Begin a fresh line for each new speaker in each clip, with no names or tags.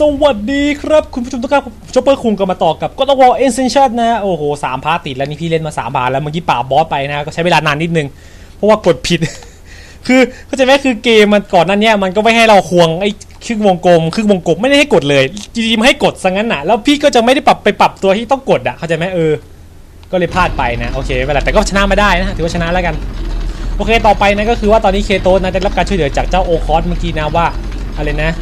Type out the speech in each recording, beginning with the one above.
สวัสดีครับ คุณผู้ชมทุกท่านชอปเปอร์คุงก็มาต่อกับก็ต้องวอลเอ็นเซนชั่นนะโอ้โหสามพาร์ติดแล้วนี่พี่เล่นมาสามพาร์แล้วเมื่อกี้ป่าบอสไปนะก็ใช้เวลานานนิดนึง เพราะว่ากดผิด คือเข้าใจไหมคือเกมมันก่อนนั้นเนี่ยมันก็ไม่ให้เราควงไอ้ครึ่งวงกลมครึ่งวงกลมไม่ได้ให้กดเลยจริงๆมันให้กดซะงั้นน่ะแล้วพี่ก็จะไม่ได้ปรับไปปรับตัวที่ต้องกดอะเข้าใจไหมเออ ก็เลยพลาดไปนะโอเคไม่เป็นไรแต่ก็ชนะมาได้นะถือว่าชนะแล้วกันโอเคต่อไปนะก็คือว่าตอนนี้เคโตนะได้รับการช่วยเหลือจากเจ้าโอคอสเมื่อกี้นะว่า อะไรนะ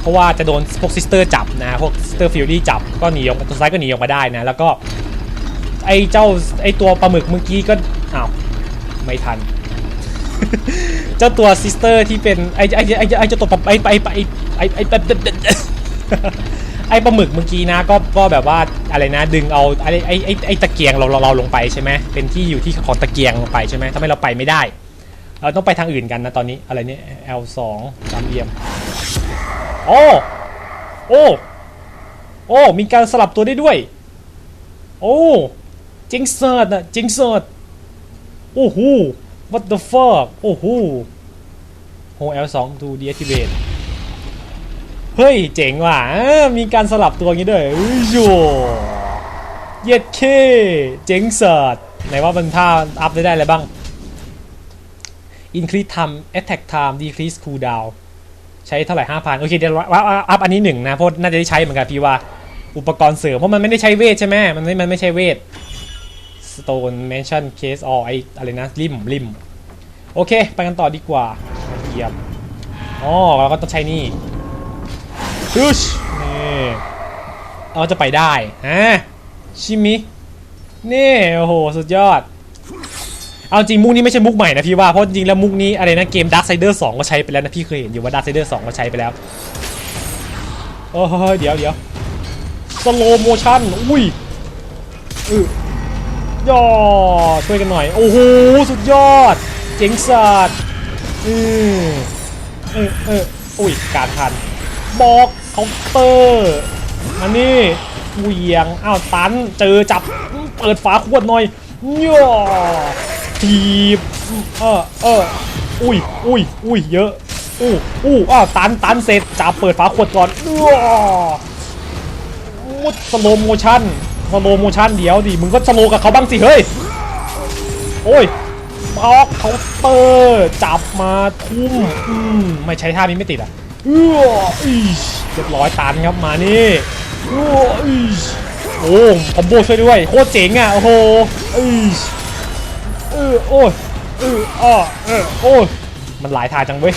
เพราะว่าจะโดนพวกซิสเตอร์จับนะพวกซิสเตอร์ฟิลลี่จับก็หนีออกตัวซ้ายก็หนีออกมาได้นะ แล้วก็ไอ้เจ้าไอ้ตัวปลาหมึกเมื่อกี้ก็อ้าวไม่ทัน เจ้าตัวซิสเตอร์ที่เป็นไอ้ไอ้ไอ้ไอ้เจ้าตัวปลาไอ้ไอ้ไอ้ไอ้ไอ้ไอ้ไอ้ปลาหมึกเมื่อกี้นะก็ก็แบบว่าอะไรนะ ดึงเอาไอ้ไอ้ไอ้ไอ้ตะเกียงเราเราเราลงไปใช่ไหมเป็นที่อยู่ที่ของตะเกียงลงไปใช่ไหมทำให้เราไปไม่ได้ เราต้องไปทางอื่นกันนะตอนนี้อะไรเนี่ย L2 สามเหลี่ยมโอ้โอ้โอ้มีการสลับตัวได้ด้วย โอ้จิงเซิร์ดอะจิงเซิร์ดโอ้โห what the fuck โอ้โหโอ้ L2 to deactivate เฮ้ย เจ๋งว่ะ มีการสลับตัวอย่างี้ด้วยอุ้ยโยเย็ดเค เจ๋งเสิร์ดไหนว่ามันท่าอัพได้ได้อะไรบ้าง increase time attack time decrease cooldown ใช้เท่าไหร่ห้าพันโอเคเดี๋ยวว่าอัพอันนี้หนึ่งนะเพราะน่าจะได้ใช้เหมือนกันพี่ว่า อุปกรณ์เสริมเพราะมันไม่ได้ใช้เวทใช่ไหมมันไม่มันไม่ใช่เวท stone mention case or ไออะไรนะริมริมโอเค ไปกันต่อดีกว่าเยี่ยมอ๋อเราก็ต้องใช้นี่พุชนี่เราจะไปได้ฮะชิมินี่โอ้โห สุดยอด เอาจริงมุกนี้ไม่ใช่มุกใหม่นะพี่ว่าเพราะจริงแล้วมุกนี้อะไรนะเกม Dark Sider 2 ก็ใช้ไปแล้วนะพี่เคยเห็นอยู่ว่า Dark Sider 2 ก็ใช้ไปแล้วโอ้ยเดี๋ยวเดี๋ยวสโลโมชั่นอุ้ยอือย่อช่วยกันหน่อย โอ้โห สุดยอด เจ๋งสัสอืมเออเอออุ้ย การทัน บอกเคาน์เตอร์อันนี้เหวียง อ้าว ตัน เจอจับ เปิดฝาขวดหน่อย ย่อทีบเออเอออุ้ยอุ้ยอุ้ยเยอะอู้อู้อ้าวตันตันเสร็จจับเปิดฝาขวดก่อนย่อมุดสโลโมชั่นสโลโมชั่นเดี๋ยวดิมึงก็สโลกับเขาบ้างสิเฮ้ยโอ้ยบล็อกเคาน์เตอร์จับมาทุ่มอืมไม่ใช้ท่านี้ไม่ติดอะเอื้ออีเรียบร้อยตันครับมานี่เอออี โอ้คอมโบช่วยด้วย โคตรเจ๋งอะ โอ้โหอีชเออโอ้ยเอออ้อเออโอ้ยมันหลายทางจังเว้ย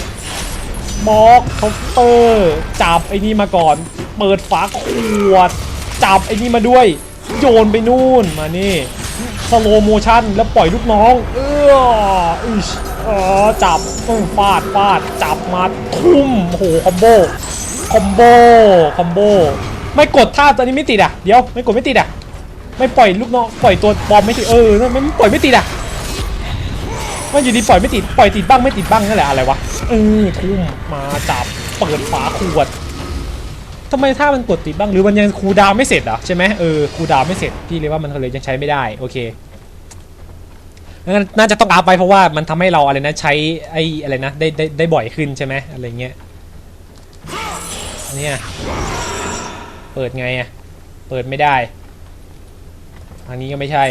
บล็อกเคาน์เตอร์จับไอ้นี่มาก่อน เปิดฝาขวด จับไอ้นี่มาด้วย โยนไปนู่นมานี่สโลโมชั่นแล้วปล่อยลูกน้อง เอออิชเออจับฟาดฟาดจับมาทุ่มโอ้โหคอมโบคอมโบคอมโบ ไม่กดท่าตัวนี้ไม่ติดอะเดี๋ยวไม่กดไม่ติดอะไม่ปล่อยลูกน้องปล่อยตัวบอมไม่ติดเออไม่ปล่อยไม่ติดอะมันอยู่ดีปล่อยไม่ติดปล่อยติดบ้างไม่ติดบ้างนั่นแหละอะไรวะเออทุ่มมาจับเปิดฝาขวดทำไมถ้ามันกดติดบ้างหรือมันยังคูดาวไม่เสร็จเหรอใช่ไหมเออคูดาวไม่เสร็จพี่เลยว่ามันเลยยังใช้ไม่ได้โอเคงั้นน่าจะต้องอัพไปเพราะว่ามันทำให้เราอะไรนะใช้ไอ้อะไรนะได้ได้ได้บ่อยขึ้นใช่ไหมอะไรเงี้ยเนี่ย เปิดไงอะ เปิดไม่ได้ ทางนี้ก็ไม่ใช่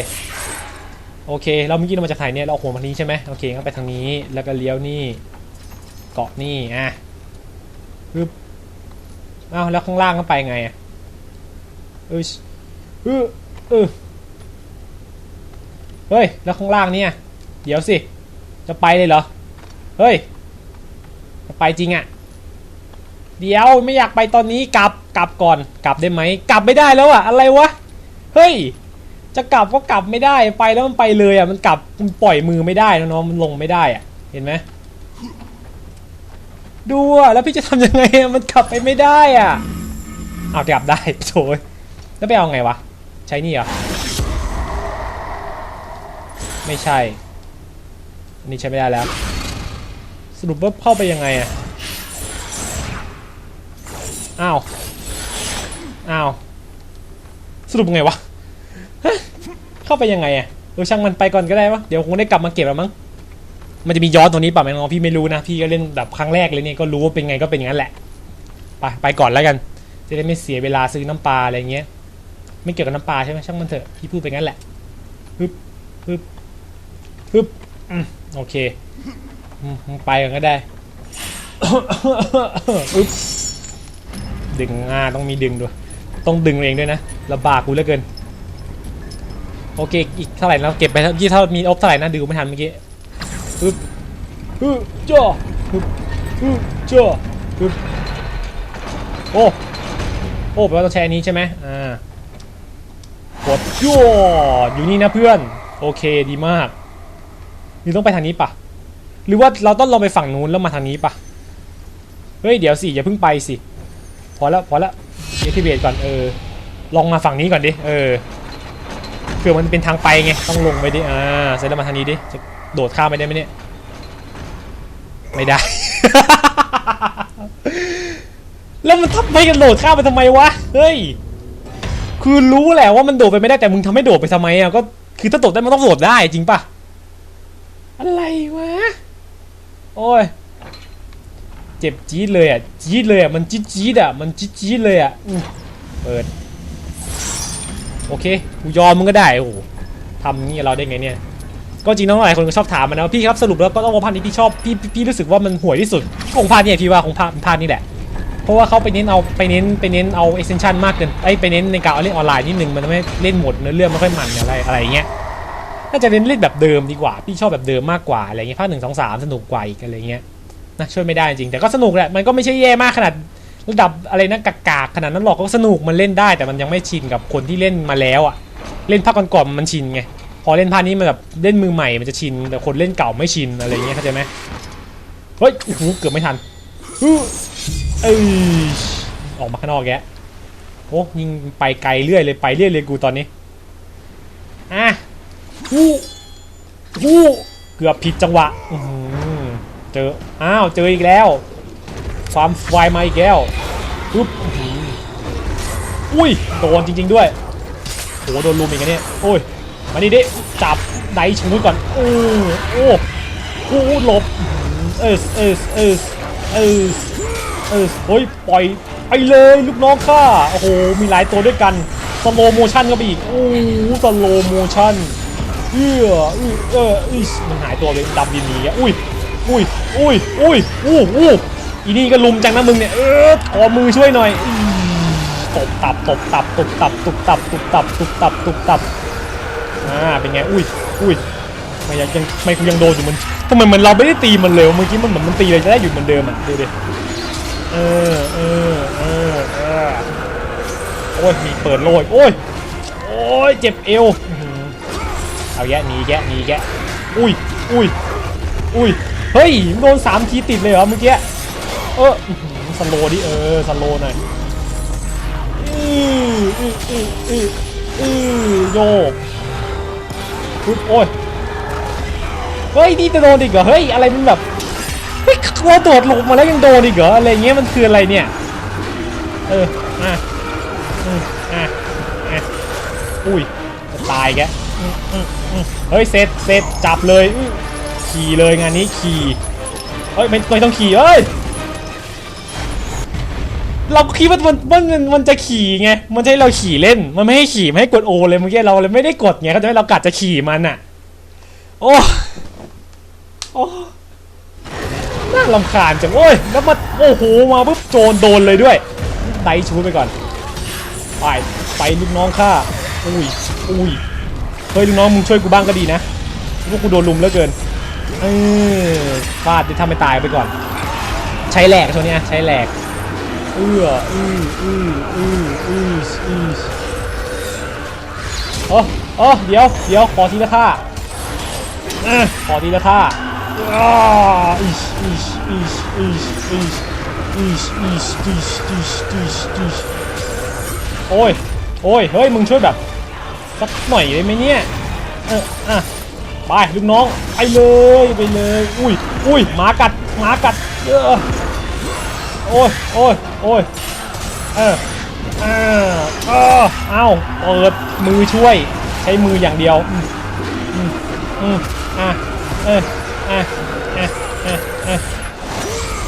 โอเค เราเมื่อกี้เรามาจากไหนเนี่ย เราโหนมาทางนี้ใช่ไหมโอเคงั้นไปทางนี้ แล้วก็เลี้ยวนี่ เกาะนี่ อะปึ๊บอ้าวแล้วข้างล่างก็ไปไงอะเออเออเออเฮ้ย แล้วข้างล่างเนี่ย เดี๋ยวสิ จะไปเลยเหรอ เฮ้ย จะไปจริงอะ เดี๋ยวไม่อยากไปตอนนี้กลับ กลับก่อนกลับได้ไหมกลับไม่ได้แล้วอะอะไรวะเฮ้ยจะกลับก็กลับไม่ได้ไปแล้วมันไปเลยอะมันกลับมันปล่อยมือไม่ได้นะน้องมันลงไม่ได้อะเห็นไหมดูอะแล้วพี่จะทำยังไงอะมันกลับไปไม่ได้อะเอากลับได้โถยแล้วไปเอาไงวะใช้นี่เหรอไม่ใช่อันนี้ใช้ไม่ได้แล้ว สรุปว่าเข้าไปยังไงอะอ้าว อ้าวสรุปไงวะเข้าไปยังไงอะเออช่างมันไปก่อนก็ได้ปะเดี๋ยวคงได้กลับมาเก็บแล้วมั้งมันจะมีย้อนตรงนี้ป่ะแม่น้องพี่ไม่รู้นะพี่ก็เล่นแบบครั้งแรกเลยเนี่ยก็รู้ว่าเป็นไงก็เป็นอย่างนั้นแหละไปไปก่อนแล้วกัน จะได้ไม่เสียเวลาซื้อน้ำปลาอะไรเงี้ย ไม่เกี่ยวกับน้ำปลาใช่ไหมช่างมันเถอะพี่พูดไปงั้นแหละฮึบฮึบฮึบอืมโอเคไปกันก็ได้อึ๊บดึงอ่าต้องมีดึงด้วย ต้องดึงเองด้วยนะลำบากกูเหลือเกิน โอเค อีกเท่าไหร่แล้วเก็บไปยี่เท่ามีอบเท่าไหร่นะดูไม่ทันเมื่อกี้ฮึบฮึบจ้าฮึบฮึบจ้าฮึบโอ้ โอ้แปลว่าต้องใช้อันนี้ใช่ไหมอ่ากดยั่วอยู่นี่นะเพื่อน โอเคดีมากนี่ต้องไปทางนี้ปะหรือว่าเราต้องลองไปฝั่งนู้นแล้วมาทางนี้ปะเฮ้ยเดี๋ยวสิอย่าเพิ่งไปสิ พอแล้วพอแล้ว เอทิเบตก่อนเออลองมาฝั่งนี้ก่อนดิ เออเผื่อมันเป็นทางไปไง ต้องลงไปดิ อ่า เสร็จแล้วมาทางนี้ดิ จะโดดข้ามไปได้ไหมเนี่ย ไม่ได้ แล้วมันทำไมกันโดดข้ามไปทำไมวะ เฮ้ย คือรู้แหละว่ามันโดดไปไม่ได้แต่มึงทำให้โดดไปทำไมอะ ก็คือถ้าโดดได้มันต้องโดดได้จริงปะอะไรวะ โอ้ย เจ็บจี๊ดเลยอะ จี๊ดเลยอะ มันจี๊ดจี๊ดอะ มันจี๊ดจี๊ดเลยอะอเปิด โอเค กูยอมมึงก็ได้ โอ้โหทำงี้เราได้ไงเนี่ย ก็จริงน้องหลายคนก็ชอบถามมันนะพี่ครับสรุปแล้วก็ต้องว่าภาคนี้พี่ชอบ พี่พี่รู้สึกว่ามันห่วยที่สุดคงภาคเนี่ยพี่ว่าคงภาคภาคนี้แหละ เพราะว่าเขาไปเน้นเอาไปเน้นไปเน้นเอา extension มากเกิน ไอไปเน้นในการเล่นออนไลน์นิดนึงมันทำให้เล่นหมดเนื้อเรื่องไม่ค่อยมันอะไรอะไรเงี้ย น่าจะเล่นเล่นแบบเดิมดีกว่า พี่ชอบแบบเดิมมากกว่าอะไรเงี้ยภาคหนึ่งสองสามสนุกกว่าอีกอะไรเงี้ย นะช่วยไม่ได้จริงแต่ก็สนุกแหละมันก็ไม่ใช่แย่มากขนาดระดับอะไรนะกากๆขนาดนั้นหรอกก็สนุกมันเล่นได้ แต่มันยังไม่ชินกับคนที่เล่นมาแล้วอะ เล่นภาคก่อนๆมันชินไงพอเล่นภาคนี้มันแบบเล่นมือใหม่มันจะชิน แต่คนเล่นเก่าไม่ชินอะไรเงี้ยเข้าใจไหมเฮ้ยโอ้โหเกือบไม่ทันอื้อเอ้ยออกมาข้างนอกแกโอ้ยิงไปไกลเรื่อยเลยไปเรื่อยเลยกูตอนนี้อะฮู้ฮู้เกือบผิดจังหวะอื เจอ อ้าว เจออีกแล้ว ความไฟมาอีกแล้วปุ๊บอุ้ย โดนจริง ๆ ด้วยโหโดนลุมอีกเนี่ยโอ้ย มานี่ดิ จับไดชูก่อนโอ้โอ้โอ้หลบอื้อหือเออเออเออเออเออเฮ้ย ปล่อยไปเลยลูกน้องข้า โอ้โห มีหลายตัวด้วยกัน สโลโมชั่นก็ไปอีก โอ้สโลโมชั่นเอื้ออื้อเอออื้อมันหายตัวไปดำดินนีอะอุ้ย อุ้ยอุ้ยอุ้ยอู้อู้อีนี่ก็ลุมจังนะมึงเนี่ยเออขอมือช่วยหน่อยตบตับตบตับตบตับตบตับตบตับตบตับตบตับอ่าเป็นไงอุ้ยอุ้ยไม่ยังยังไม่กูยังโดนอยู่มันทำไมเหมันเราไม่ได้ตีมันเร็วเมื่อกี้มันเหมือนมันตีเลยจะได้หยุดเหมือนเดิมอะดูดิเออเออเออเออโอ้ยมีเปิดโลยโอ้ยโอ้ยเจ็บเอวเอาแยะหนีแยะหนีแยะอุ้ยอุ้ยอุ้ย เฮ้ยโดนสามทีติดเลยเหรอเมื่อกี้ เออสโลดิเออสโลหน่อยอืออืออืออืออือโยกปึ๊บโอ้ย เฮ้ย นี่จะโดนอีกเหรอ เฮ้ย อะไรมันแบบ เฮ้ยเราโดดลงมาแล้วยังโดนอีกเหรอ อะไรเงี้ยมันคืออะไรเนี่ย เออ อะอืมอะอะอุ้ย จะตายแกเฮ้ยเซตเซตจับเลย ขี่เลยงานนี้ขี่เฮ้ยไม่ไม่ต้องขี่เอ้ยเราคิดว่ามันมันมันจะขี่ไงมันจะให้เราขี่เล่น มันไม่ให้ขี่ไม่ให้กดโอเลยเมื่อกี้เราเลยไม่ได้กดไงเขาจะให้เรากัดจะขี่มันอะ โอ้โอ้น่าลำคาญจังโอ้ยแล้วมาโอ้โหมาปุ๊บโจรโดนเลยด้วยไดชูไปก่อนไปไปลูกน้องข้าอุ้ยอุ้ยเฮ้ยลูกน้องมึงช่วยกูบ้างก็ดีนะพวกกูโดนลุมเหลือเกิน เออฟาดจะทำให้ตายไปก่อน ใช้แหลกช่วงนี้ยใช้แหลกเอื้ออื้ออื้ออื้ออื้ออื้อเออเออเดี๋ยวเดี๋ยวขอทีละท่าขอทีละท่าอ้าอิชอิชอิชอิชอิชอิชอิชอิชอิชอิชอิชโอ้ยโอ้ยเฮ้ยมึงช่วยแบบสักหน่อยได้ไหมเนี่ยเอออะ ไปลูกน้องไปเลยไปเลย อุ้ยอุ้ยหมากัดหมากัดเออโอ้ยโอ้ยโอ้ยเออเออเออเอาเปิดมือช่วยใช้มืออย่างเดียวอืมอืมอะเอออะอะอะอะ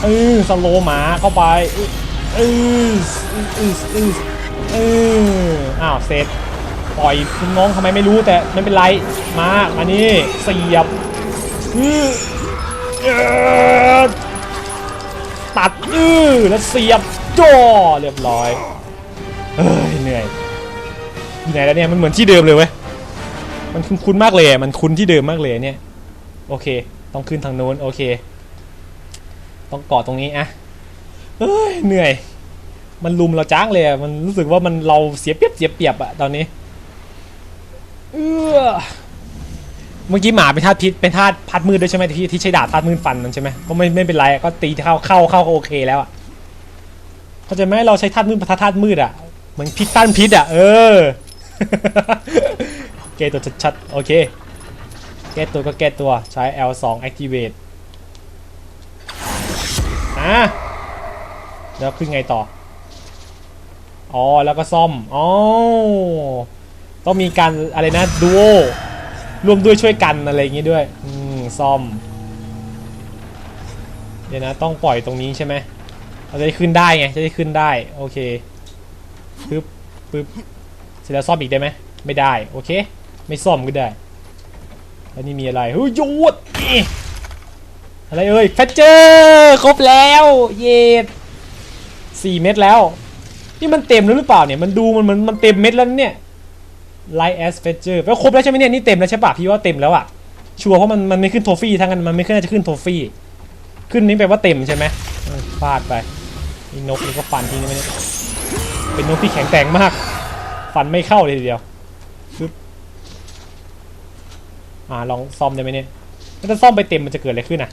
เออสโลหมาเข้าไปอื้อเออเออเออเอออ้าวเสร็จ ปล่อยคุณน้องทำไมไม่รู้แต่ไม่เป็นไรมามานี่เสียบตัดอื้อแล้วเสียบจ่อเรียบร้อยเฮ้ยเหนื่อยอยู่ไหนแล้วเนี่ยมันเหมือนที่เดิมเลยเว้ยมันคุ้นมากเลยมันคุ้นที่เดิมมากเลยเนี่ยโอเค ต้องขึ้นทางโน้นโอเค ต้องเกาะตรงนี้อะเฮ้ยเหนื่อย มันลุมเราจ้างเลยมันรู้สึกว่ามันเราเสียเปียบเสียเปียบอะตอนนี้ เออเมื่อกี้หมาเป็นธาตุพิษเป็นธาตุพัดมืดด้วยใช่ไหมที่ที่ใช้ดาบธาตุมืดฟันมันใช่ไหมก็ไม่ไม่เป็นไรก็ตีเข้าเข้าเข้าก็โอเคแล้วอะเข้าใจไหมเราใช้ธาตุมืดปะทะธาตุมืดอะเหมือนพิษต้านพิษอะเออแก้ตัวชัดๆโอเคแก้ตัวก็แก้ตัวใช้ L2 activate อะแล้วขึ้นไงต่อ อ๋อ แล้วก็ซ่อม อ๋อ ต้องมีการอะไรนะดูโอร่วมด้วยช่วยกันอะไรอย่างงี้ด้วย อืมซ่อม เดี๋ยวนะ ต้องปล่อยตรงนี้ใช่ไหมเราจะได้ขึ้นได้ไง จะได้ขึ้นได้ โอเคปึ๊บปึ๊บเสร็จแล้วซ่อมอีกได้ไหม ไม่ได้ โอเค ไม่ซ่อมก็ได้ แล้วนี่มีอะไรเฮ้ยยุดอะไรเอ่ยแฟเจอร์ครบแล้ว เย็ดสี่เม็ดแล้ว นี่มันเต็มแล้วหรือเปล่าเนี่ย มันดูมันมันมันเต็มเม็ดแล้วเนี่ย ไลท์แอสเฟชเจอร์แปลว่าครบแล้วใช่ไหมเนี่ยนี่เต็มแล้วใช่ปะพี่ว่าเต็มแล้วอะชัวร์เพราะมันมันไม่ขึ้นโทฟี่ทั้งนั้นมันไม่ขึ้นน่าจะขึ้นโทฟี่ขึ้นนี้แปลว่าเต็มใช่ไหมเออฟาดไปนี่นกนี่ก็ฟันทีนี้ไม่ได้เป็นนกที่แข็งแกร่งมาก ฟันไม่เข้าเลยทีเดียวปึ๊บอ่าลองซ่อมได้ไหมเนี่ยถ้าซ่อมไปเต็มมันจะเกิดอะไรขึ้นอะ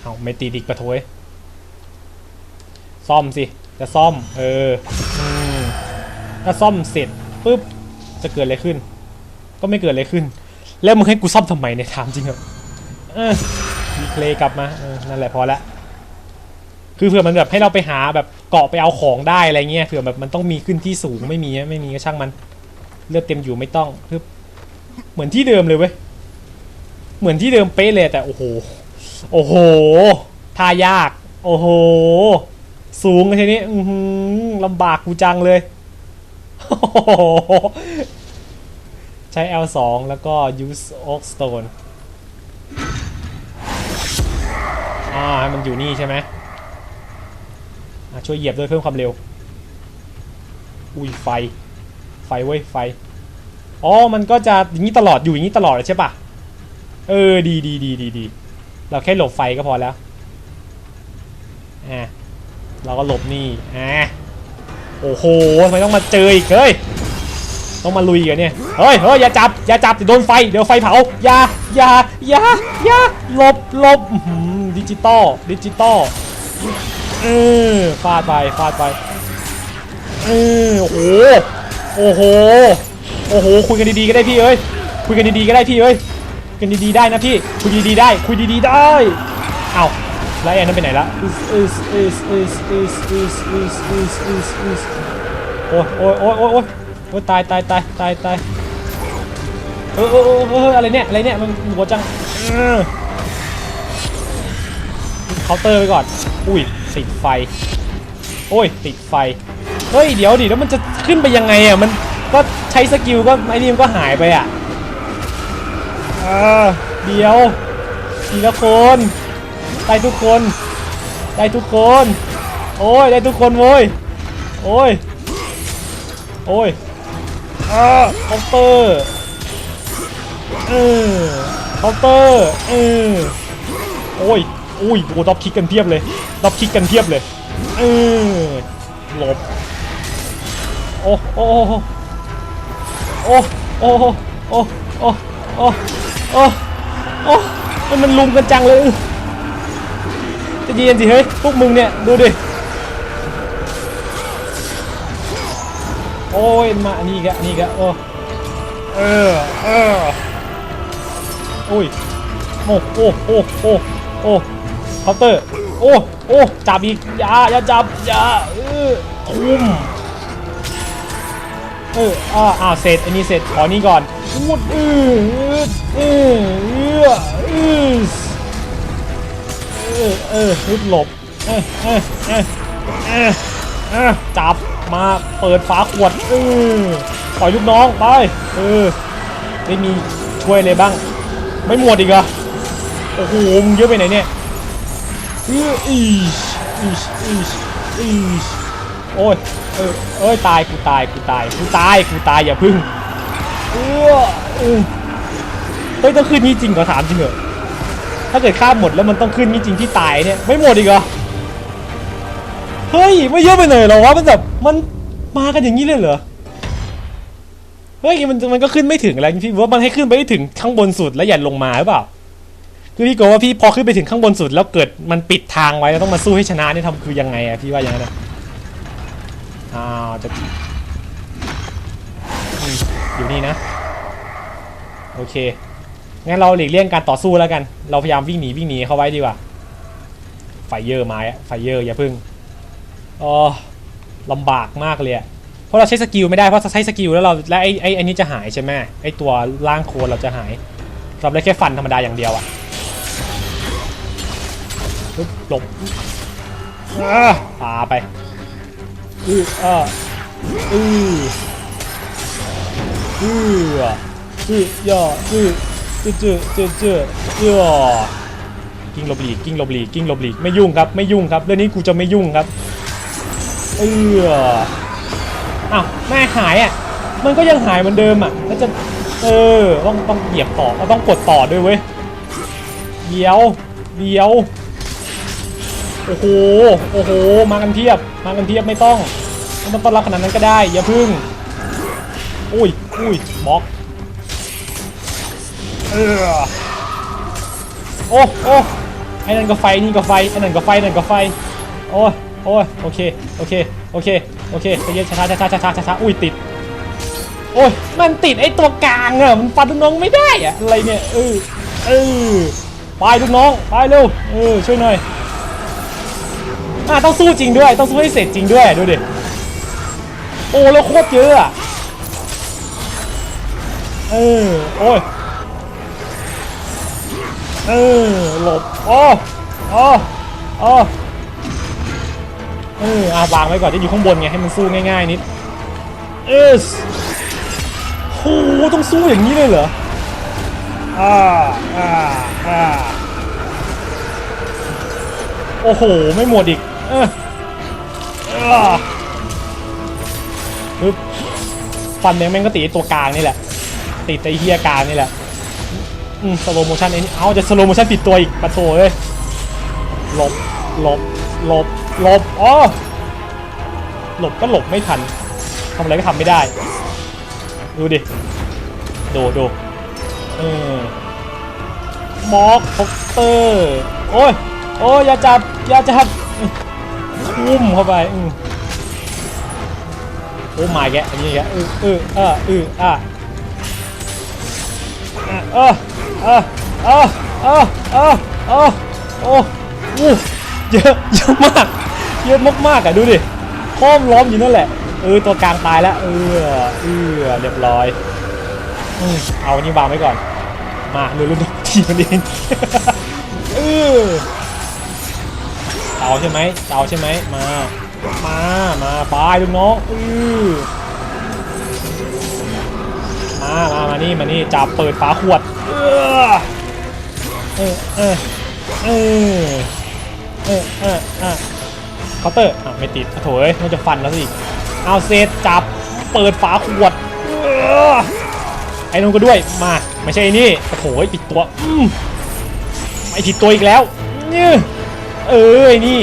เอาไม่ตีดิกปะโถยซ่อมสิจะซ่อม เอออืมถ้าซ่อมเสร็จปุ๊บ จะเกิดอะไรขึ้น ก็ไม่เกิดอะไรขึ้น แล้วมึงให้กูซ่อมทำไมเนี่ยถามจริงเหรอเออดีเพลย์กลับมาออนั่นแหละพอละคือเผื่อมันแบบให้เราไปหาแบบเกาะไปเอาของได้อะไรเงี้ยเผื่อแบบมันต้องมีขึ้นที่สูงไม่มีไม่มีก็ช่างมัน เลือดเต็มอยู่ไม่ต้องปึ๊บเหมือนที่เดิมเลยเว้ยเหมือนที่เดิมเป๊ะเลยแต่โอ้โหโอ้โหท่ายาก โอ้โห สูงเลยทีนี้ลำบากกูจังเลย ใช้ L2 แล้วก็ use oak stone อ่ามันอยู่นี่ใช่ไหมช่วยเหยียบด้วยเพิ่มความเร็ว อุ้ยไฟ ไฟเว้ยไฟ อ๋อ มันก็จะอย่างนี้ตลอดอยู่อย่างนี้ตลอดเลยใช่ปะเออ ดีดีดีดีดีเราแค่หลบไฟก็พอแล้ว อะเราก็หลบนี่ อะ โอ้โหทำไมต้องมาเจออีกเฮ้ยต้องมาลุยกันเนี่ยเฮ้ยเฮ้ยอย่าจับอย่าจับเดี๋ยวโดนไฟเดี๋ยวไฟเผาอย่าอย่าอย่าอย่าหลบหลบดิจิตอลดิจิตอลเออฟาดไปฟาดไปเออโอ้โหโอ้โหโอ้โหคุยกันดีๆก็ได้พี่เอ้ยคุยกันดีๆก็ได้พี่เอ้ยกันดีๆได้นะพี่คุยดีๆได้คุยดีๆได้เอ้า แล้วแอนนั้นไปไหนละอึสอึสอึสอึสอึสอึสอึสอึสอึสอึสโอ้ยโอ้ยโอ้ยโอ้ยโอ้ยโอ้ยตายตายตายตายตายเออเออเออเอออะไรเนี่ยอะไรเนี่ยมันหัวจังเออเคาน์เตอร์ไปก่อน อุ้ยติดไฟ โอ้ยติดไฟ เฮ้ยเดี๋ยวดิแล้วมันจะขึ้นไปยังไงอะมันก็ใช้สกิลก็ไอ้นี่มันก็หายไปอะเออเดี๋ยวทีละคน ได้ทุกคน ได้ทุกคน โอ้ย ได้ทุกคนโว้ย โอ้ย โอ้ยออเคาน์เตอร์เออคาน์เตอร์เออโอ้ยโอ้ยโอ้ดับคิกกันเพียบเลยดับคิกกันเพียบเลยเออหลบโอ้โอ้โอ้โอ้โอ้โอ้โอ้โอ้โอ้โอ้มันมันลุมกันจังเลย จะเย็นสิเฮ้ยพวกมึงเนี่ยดูดิโอ้ยมาอันนี้กะนนี้อีกะโอ้เออเออโอ้ยโอ้โอ้โอ้โอ้โอ้เคาน์เตอร์โอ้โอ้จับอีกอย่าอย่าจับอย่าเออทุ่มเอออ่าอ่าเสร็จอันนี้เสร็จขอนี้ก่อนพูดเออเออเออเออ เออเออฮึดหลบเออเออเออเออเออจับมาเปิดฝาขวดเออปล่อยลูกน้องไปเออไม่มีช่วยเลยบ้าง ไม่หมดอีกเหรอโอ้โหมึงเยอะไปไหนเนี่ยเอออีชอีชอีชอีชโอ้ยเออเอ้ยตายกูตายกูตายกูตายกูตายอย่าพึ่งเออเออเฮ้ยต้องขึ้นนี่จริงเหรอถามจริงเหรอ ถ้าเกิดข้ามหมดแล้วมันต้องขึ้นนี่จริงที่ตายเนี่ยไม่หมดอีกเหรอเฮ้ยไม่เยอะไปหน่อยหรอวะมันแบบมันมากันอย่างนี้เลยเหรอเฮ้ยมันมันก็ขึ้นไม่ถึงอะไรพี่ว่ามันให้ขึ้นไปถึงข้างบนสุดแล้วอย่าลงมาหรือเปล่าคือพี่กลัวว่าพี่พอขึ้นไปถึงข้างบนสุด แล้วเกิดมันปิดทางไว้แล้วต้องมาสู้ให้ชนะนี่ทำคือยังไงอะพี่ว่าอย่างนั้นอะอ้าวจะอยู่นี่นะ โอเค งั้นเราหลีกเลี่ยงการต่อสู้แล้วกัน เราพยายามวิ่งหนีวิ่งหนีเข้าไว้ดีกว่า ไฟเยอร์ไม้ไฟเยอร์อย่าพึ่งอ๋อลำบากมากเลยอะเพราะเราใช้สกิลไม่ได้ เพราะถ้าใช้สกิลแล้วเราและไอ้ไอ้ไอ้นี้จะหายใช่ไหมไอ้ตัวล่างโคนเราจะหายเราได้แค่ฟันธรรมดาอย่างเดียวอะปึ๊บหลบอ่าปาไปอืออ่าอืออืออือย่ออือ จื้อจื้อจื้อจื้อจ่อกิ้งลบหลีกกิ้งลบหลีกกิ้งลบหลีกไม่ยุ่งครับไม่ยุ่งครับเรื่องนี้กูจะไม่ยุ่งครับเอออ้าวแม่หายอะมันก็ยังหายเหมือนเดิมอะแล้วจะเออต้องต้องเหยียบต่อต้องกดต่อด้วยเว้ยเดี๋ยวเดี๋ยวโอ้โหโอ้โหมากันเพียบมากันเพียบไม่ต้องไม่ต้องต้อนรับขนาดนั้นก็ได้อย่าพึ่งอุ้ยอุ้ยบล็อก เออโอ้โอ้ไอ้นั่นก็ไฟนี่ก็ไฟไอ้นั่นก็ไฟนั่นก็ไฟโอ้ยโอ้ยโอเคโอเคโอเคโอเคใจเย็นช้าช้าช้าช้าช้าช้าอุ้ยติดโอ้ยมันติดไอ้ตัวกลางอะมันฟันลูกน้องไม่ได้อะอะไรเนี่ยเออเออไปลูกน้องไปเร็วเออช่วยหน่อยอะต้องสู้จริงด้วยต้องสู้ให้เสร็จจริงด้วยดูดิโอ้แล้วโคตรเยอะอะเออโอ้ย ออหลบอ๋ออ๋ออ๋อเอออาวางไว้ก่อนจะอยู่ข้างบนไงให้มันสู้ง่ายๆนิดเอสโหต้องสู้อย่างนี้เลยเหรออ่าอ่าอ่าโอ้โห ไม่หมดอีกเออปึ๊บฟันแม่งแม่งก็ตีตัวกลางนี่แหละติดไอเฮียกลางนี่แหละ สโลโมชันไอ้นี่เอาจะสโลโมชันติดตัวอีกปะโถเอ้ยหลบหลบหลบหลบอ๋อหลบก็หลบไม่ทันทำอะไรก็ทำไม่ได้ ดูดิดูดูเออมอกพกเตอร์โอ้ยโอ้ยอย่าจับอย่าจับคุ้มเข้าไปอืมโอ้มาแกอันนี้แกเออเออเออเอออะเออ เออเออเออเออเออโอ้อู้เยอะเยอะมากเยอะมากๆอะดูดิห้อมล้อมอยู่นั่นแหละเออตัวกลางตายแล้วเออเออเรียบร้อยเอาอันนี้วางไว้ก่อน มาเรือรุ่นทีมันเองเออเอาใช่ไหมเอาใช่ไหมมา มา มาไปลูกน้องเออ มามามานี่มานี่จับเปิดฝาขวด เออเออเออเออเออเออเออเคาน์เตอร์อะไม่ติดโถเอ้ยมันจะฟันแล้วสิเอาเซตจับเปิดฝาขวดเออไอ้นนก็ด้วยมาไม่ใช่นี่โอ้โหผิดตัวอืมไม่ผิดตัวอีกแล้วเนี่ยเออไอ้นี่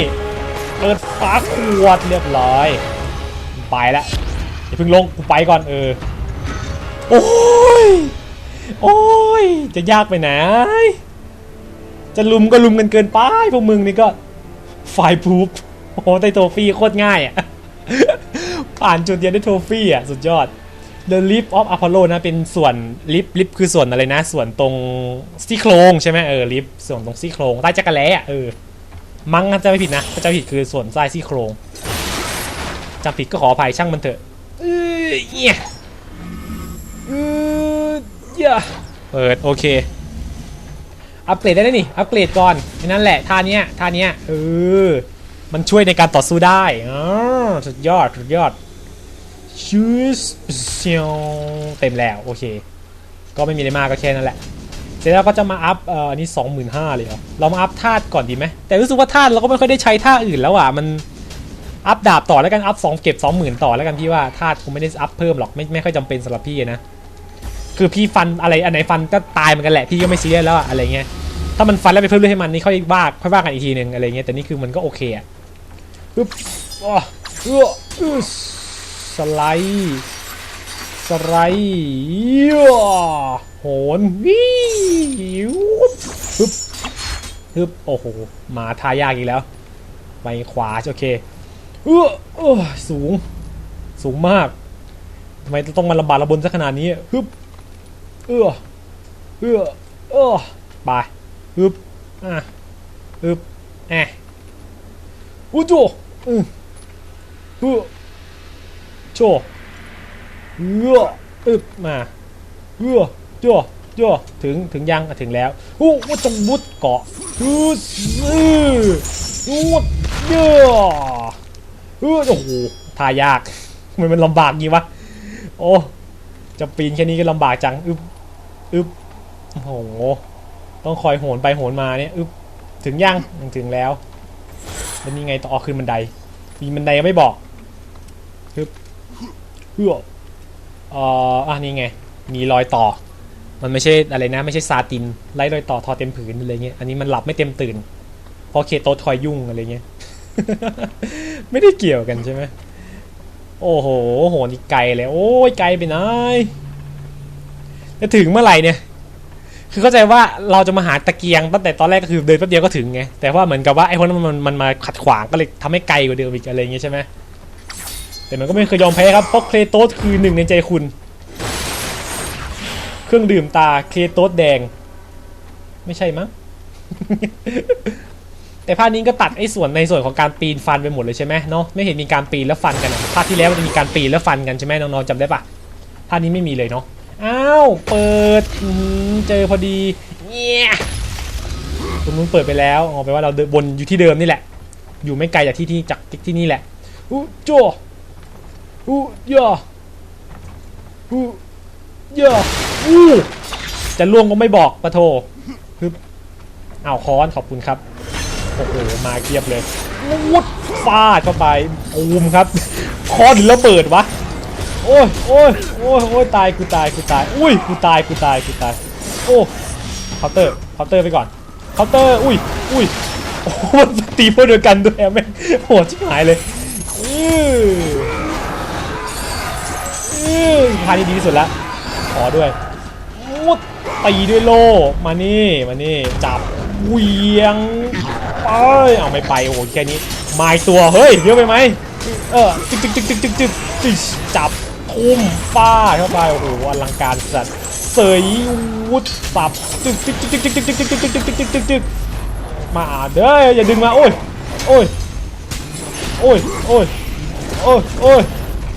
เปิดฝาขวดเรียบร้อยไปละอย่าเพิ่งลงกูไปก่อนเออ โอ้ย โอ้ย จะยากไปไหน จะลุมก็ลุมกันเกินไปพวกมึงนี่ก็ไฟล์พูฟโอ้โหได้โทฟี่โคตรง่ายอะ ผ่านจุดเดียวได้โทฟี่อะ สุดยอด The Lip of Apollo นะ เป็นส่วนลิฟลิฟคือส่วนอะไรนะ ส่วนตรงซี่โครงใช่ไหมเออลิฟส่วนตรงซี่โครงใต้จักรแล้อะเออ มั้งถ้าจะไม่ผิดนะถ้าจะผิดคือส่วนใต้ซี่โครงจำผิดก็ขออภัยช่างมันเถอะเออเหี้ย ออเหี้ยเปิดโอเค อัปเกรดได้แล้วนี่ อัปเกรดก่อนแค่นั้นแหละท่าเนี้ยท่าเนี้ยเออ มันช่วยในการต่อสู้ได้อ๋อสุดยอด สุดยอดชูสเซียวเต็มแล้ว โอเค ก็ไม่มีอะไรมากก็แค่นั้นแหละ เสร็จแล้วก็จะมาอัพเอ่ออันนี้สองหมื่นห้าเลยเหรอเรามาอัพธาตุก่อนดีไหม แต่รู้สึกว่าธาตุเราก็ไม่ค่อยได้ใช้ท่าอื่นแล้วอะ มันอัพดาบต่อแล้วกัน อัพสองเก็บสองหมื่นต่อแล้วกันพี่ว่าธาตุคงไม่ได้อัพเพิ่มหรอก ไม่ไม่ค่อยจำเป็นสำหรับพี่นะ คือพี่ฟันอะไรอันไหนฟันก็ตายเหมือนกันแหละพี่ก็ไม่ซีเรียสแล้วอะอะไรเงี้ยถ้ามันฟันแล้วไปเพิ่มเลือดให้มันนี่ค่อยว่าค่อยว่ากันอีกทีหนึ่งอะไรเงี้ยแต่นี่คือมันก็โอเคอะปึ๊บอ้อเอื้ออสไลด์สไลด์เอี้ยโหนวิวปึ๊บปึ๊บโอ้โหหมาทายากอีกแล้วไปขวาโอเคเออเออสูง สูงมากทำไมต้องมาลำบากลำบนซะขนาดนี้ฮึบ เอื้อเอื้อเอ้อไปฮึบอะฮึบแอะอู้โจอือฮึโจเอื้ออึบมาเอื้อจโจถึงถึงยังถึงแล้วอู้ว่าจงบุดเกาะฮึสอืออู้เยอะเออโอ้โหทายากทำไมมันลำบากงี้วะโอ้จะปีนแค่นี้ก็ลำบากจังอึบ อึบโอ้โหต้องคอยโหนไปโหนมาเนี่ยอึบถึงยังถึงแล้วแล้วนี่ไงต่อขึ้นบันได มีบันไดยังไม่บอกอึบเพื่ออ่ออะนี่ไง มีรอยต่อ มันไม่ใช่อะไรนะ ไม่ใช่ซาติน ไล่รอยต่อทอเต็มผืนอะไรเงี้ย อันนี้มันหลับไม่เต็มตื่นพราะเคโตสคอยยุ่งอะไรเงี้ย ไม่ได้เกี่ยวกันใช่ไหม โอ้โห โหนี่ไกลเลย โอ้ยไกลไปไหน จะถึงเมื่อไหร่เนี่ย คือเข้าใจว่าเราจะมาหาตะเกียงตั้งแต่ตอนแรกก็คือเดินแป๊บเดียวก็ถึงไง แต่ว่าเหมือนกับว่าไอ้พวกนั้นมันมันมาขัดขวางก็เลยทำให้ไกลกว่าเดิมอีกอะไรอย่างเงี้ยใช่ไหมแต่มันก็ไม่เคยยอมแพ้ครับ เพราะเคลโตสคือหนึ่งในใจคุณ เครื่องดื่มตาเคลโตสแดง ไม่ใช่มั้ง แต่ภาคนี้ก็ตัดไอ้ส่วนในส่วนของการปีนฟันไปหมดเลยใช่ไหมเนาะ ไม่เห็นมีการปีนแล้วฟันกันภาคที่แล้วมันมีการปีนแล้วฟันกันใช่ไหมน้องๆจำได้ปะภาคนี้ไม่มีเลยเนาะ อ้าว เปิดเจอพอดีเนี่ยตรงนู้นเปิดไปแล้วอ๋อแปว่าเราเดินบนอยู่ที่เดิมนี่แหละ อยู่ไม่ไกลจากที่ที่จากที่นี่แหละอู้โจอู้ย่ออู้ย่ออู้จะล่วงก็ไม่บอกปะโทฮึบอ้าวค้อนขอบคุณครับโอ้โหมาเกียบเลยวุดฟาดเข้าไปอูมครับคอหรือระเบิดวะ โอ้ยโอ้ยโอ้ยโอ้ยตายกูตายกูตายอุ้ยกูตายกูตายกูตายโอ้เคาน์เตอร์เคาน์เตอร์ไปก่อนเคาน์เตอร์อุ้ยอุ้ยโอ้มันตีพวกเดียวกันด้วยแม่งโหดชิบหายเลยอื้ออือพานี่ดีที่สุดละขอด้วยวุดตีด้วยโล่มานี่มานี่จับเหวียงไปเอาไม่ไปโอ้โหแค่นี้มาอีกตัวเฮ้ยเยอะไปไหมเออจิกจึ๊กจึ๊กจึ๊กจึ๊กจึ๊กจึ๊กจับ ทุ่มฟาดเข้าไปโอ้โหอลังการสัตว์เสยวุดสับจึ๊กจึ๊กจึ๊กจึ๊กจึ๊กจึ๊กจึ๊กจึ๊กจึ๊กจึ๊กจึ๊กจึ๊กจึ๊กมาเด้ออย่าดึงมาโอ้ยโอ้ยโอ้ยโอ้ยโอ้ยโอ้ย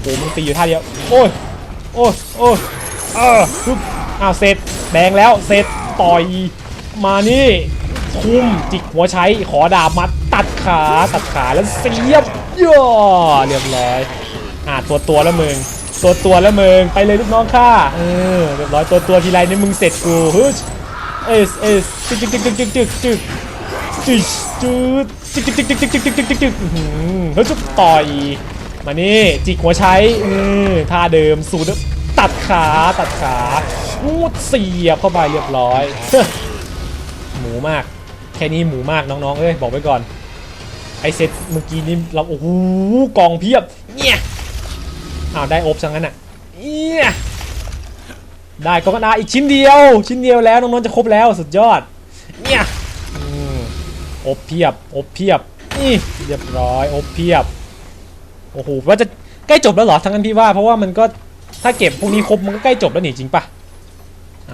โอ้มึงตีอยู่ท่าเดียวโอ้ยโอ้ยโอ้ยเออฮึบอ้าวเสร็จแดงแล้วเสร็จต่อยมานี่ทุ่มจิกหัวใช้ขอดาบมาตัดขาตัดขาแล้วเสียบย่อเรียบร้อยอ่าตัวตัวแล้วมึง ตัวตัวแล้วมึงไปเลยลูกน้องข้าเออเรียบร้อยตัวตัวทีไรนี่มึงเสร็จกูฮึชเอสเอสจึกจึกจึกจึกจึกจึกจึกจึกจึกจึกจึกจึกจึกจึกจึกจึกจึกจึกอื้อหือเฮ้ยจุดต่อยมานี่จิกหัวใช้เออท่าเดิมสูดตัดขาตัดขาอูดเสียบเข้าไปเรียบร้อยหมูมาก แค่นี้หมูมากน้องๆเอ้ยบอกไว้ก่อนไอเซตเมื่อกี้นี่เราโอ้โหกองเพียบเนี่ย อ้าวได้อบซะงั้นอะเนี่ยได้ก็กระดาอีกชิ้นเดียว ชิ้นเดียวแล้วน้องๆจะครบแล้วสุดยอดเนี่ยอืมอบเพียบอบเพียบนี่เรียบร้อยอบเพียบโอ้โหว่าจะใกล้จบแล้วเหรอทั้งนั้นพี่ว่าเพราะว่ามันก็ถ้าเก็บพวกนี้ครบมันก็ใกล้จบแล้วนี่จริงปะ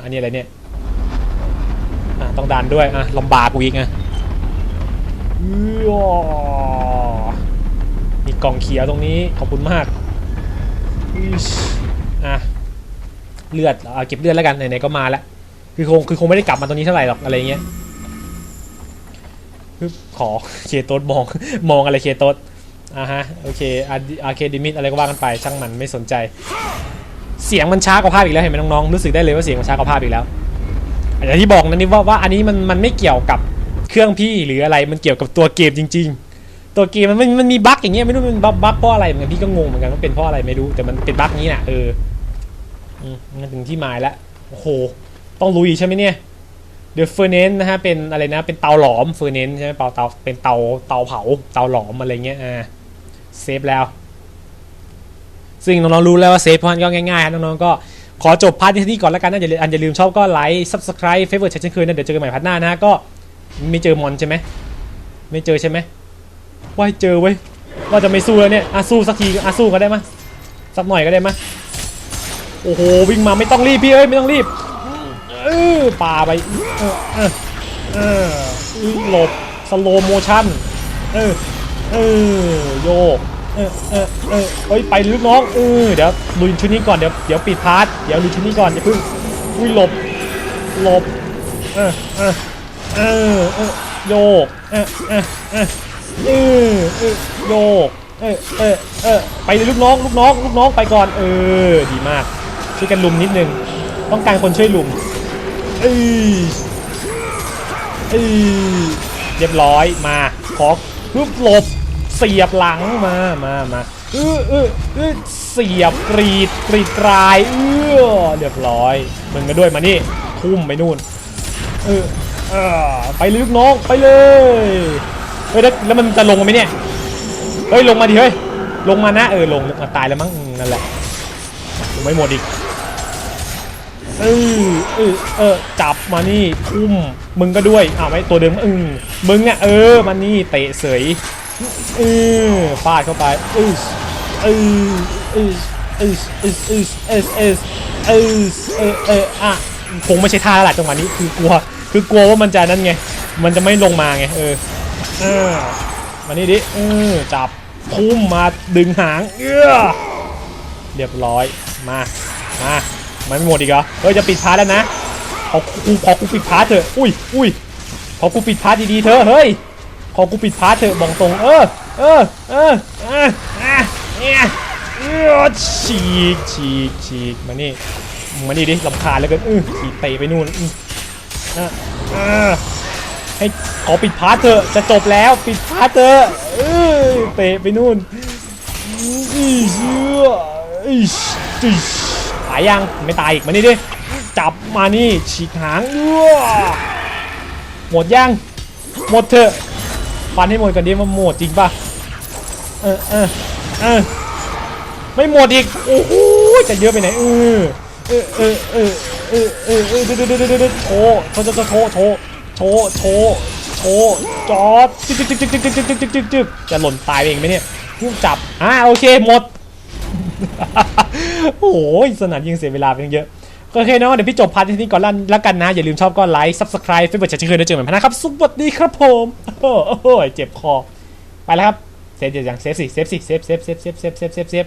อันนี้อะไรเนี่ยอะต้องดันด้วยอะลำบากกูอีกอะเอื้อมีกล่องเขียวตรงนี้ขอบคุณมาก อะเลือดเอาเก็บเลือดแล้วกันไหนๆก็มาแล้วคือคงคือคงไม่ได้กลับมาตรงนี้เท่าไหร่หรอกอะไรเงี้ยขอเคโตสมองมองอะไรเคโตสอ่าฮะโอเคอาร์เคดิมิดอะไรก็ว่ากันไปช่างมันไม่สนใจ เสียงมันช้ากว่าภาพอีกแล้วเห็นไหมน้องๆรู้สึกได้เลยว่าเสียงมันช้ากว่าภาพอีกแล้วอย่างที่บอกนะนี่ว่าว่าอันนี้มันมันไม่เกี่ยวกับเครื่องพี่หรืออะไรมันเกี่ยวกับตัวเกมจริง ๆ ตัวเกมมันมันมันมีบั๊กอย่างเงี้ยไม่รู้มันบั๊กบั๊กเพราะอะไรเหมือนกันพี่ก็งงเหมือนกันว่าเป็นเพราะอะไรไม่รู้แต่มันเป็นบั๊กนี้น่ะเออมันถึงที่หมายแล้วโอ้โหต้องลุยใช่ไหมเนี่ยเดอะเฟอร์เนนนะฮะเป็นอะไรนะเป็นเตาหลอมเฟอร์เนนใช่ไหมเตาเตาเป็นเตาเตาเผาเตาหลอมอะไรเงี้ยอ่าเซฟแล้ว ซึ่งน้องๆรู้แล้วว่าเซฟเพราะมันก็ง่ายๆครับน้องๆก็ขอจบพาร์ทที่นี่ก่อนแล้วกันนะอย่าลืมอันอย่าลืมชอบก็ไลค์ subscribe เฟเวอร์เช่นเคยนะเดี๋ยวเจอกันใหม่พาร์ทหน้านะก็ไม่เจอมอนใช่ไหมไม่เจอใช่ไหม ว่าให้เจอเว้ยว่าจะไม่สู้แล้วเนี่ยอะสู้สักทีอะสู้ก็ได้มะสักหน่อยก็ได้มะโอ้โหวิ่งมาไม่ต้องรีบพี่เอ้ยไม่ต้องรีบเออปาไปเออเออเออหลบสโลโมชั่นเออเออโยเออเออเออเฮ้ยไปลูกน้องเออเดี๋ยวลุยชุดนี้ก่อนเดี๋ยวเดี๋ยวปิดพาร์ทเดี๋ยวลุยชุดนี้ก่อนอย่าเพิ่งอุ้ยหลบหลบเออเออเออเออโยกเออเออเออ เออเออโยกเออเออเออไปเลยลูกน้องลูกน้องลูกน้องไปก่อน เออ ดีมากช่วยกันลุมนิดนึง ต้องการคนช่วยลุมเอ้ยเอ้ยเรียบร้อยมาขอฮึบหลบเสียบหลังมามามาเออเออเออเสียบกรีดกรีดกรายเออเรียบร้อยมึงมาด้วยมานี่ทุ่มไปนู่นเออเออไปเลยลูกน้องไปเลย เฮ้ยแล้วแล้วมันจะลงมาไหมเนี่ย เฮ้ยลงมาดิเฮ้ย ลงมานะเออลงมาตายแล้วมั้งอืมนั่นแหละลงไม่หมดอีก เออเออเออจับมานี่ทุ่มมึงก็ด้วยอ้าวไม่ตัวเดิมอืมมึงอะเออมานี่เตะเสยเออฟาดเข้าไปเออเออเออเออเออเออเออเออเออเออเอออะคงไม่ใช่ท่าแล้วล่ะจังหวะนี้คือกลัว คือกลัวว่ามันจะนั่นไง มันจะไม่ลงมาไงเออ เออมานี่ดิเออจับทุ่มมาดึงหางเอื้อเรียบร้อยมามามันไม่หมดอีกเหรอเฮ้ยจะปิดพาร์ทแล้วนะขอกูขอกูปิดพาร์ทเถอะอุ้ยอุ้ยขอกูปิดพาร์ทดีๆเถอะเฮ้ยขอกูปิดพาร์ทเถอะบอกตรงเออเออเออเออเออเนี่ยเออฉีกฉีกฉีกมานี่มานี่ดิลำคาญแล้วกันเออขี่เตะไปนู่นเออเออ ให้ขอปิดพาร์ทเถอะจะจบแล้วปิดพาร์ทเถอะเออเตะไปนู่นอีเชื่ออีจิตายยังไม่ตายอีกมานี่ดิจับมานี่ฉีกหางเอื้อหมดยังหมดเถอะฟันให้หมดก่อนดิว่าหมดจริงป่ะเออเออเออไม่หมดอีกโอ้โหจะเยอะไปไหนเออเออเออเออเออเออเออเดี๋ยวเดี๋ยวเดี๋ยวเดี๋ยวโชว์โชว์โชว์โชว์ โชว์โชว์โชว์จอดจึ๊กจึ๊กจึ๊กจึ๊กจึ๊กจึ๊กจึ๊กจึ๊กจึ๊กจะหล่นตายเองไหมเนี่ยพุ่งจับอ่าโอเคหมดโอ้ยสนานยิงเสียเวลาไปเยอะโอเคเนาะเดี๋ยวพี่จบพาร์ทที่นี้ก่อนแล้วกันนะ อย่าลืมชอบก็ไลค์ subscribe เฟซบุ๊กจะเชิญได้เจอกันใหม่นะครับสวัสดีครับผมโอ้โหเจ็บคอ ไปแล้วครับเซฟอย่างเซฟสิเซฟสิเซฟเซฟเซฟเซฟเซฟเซฟเซฟ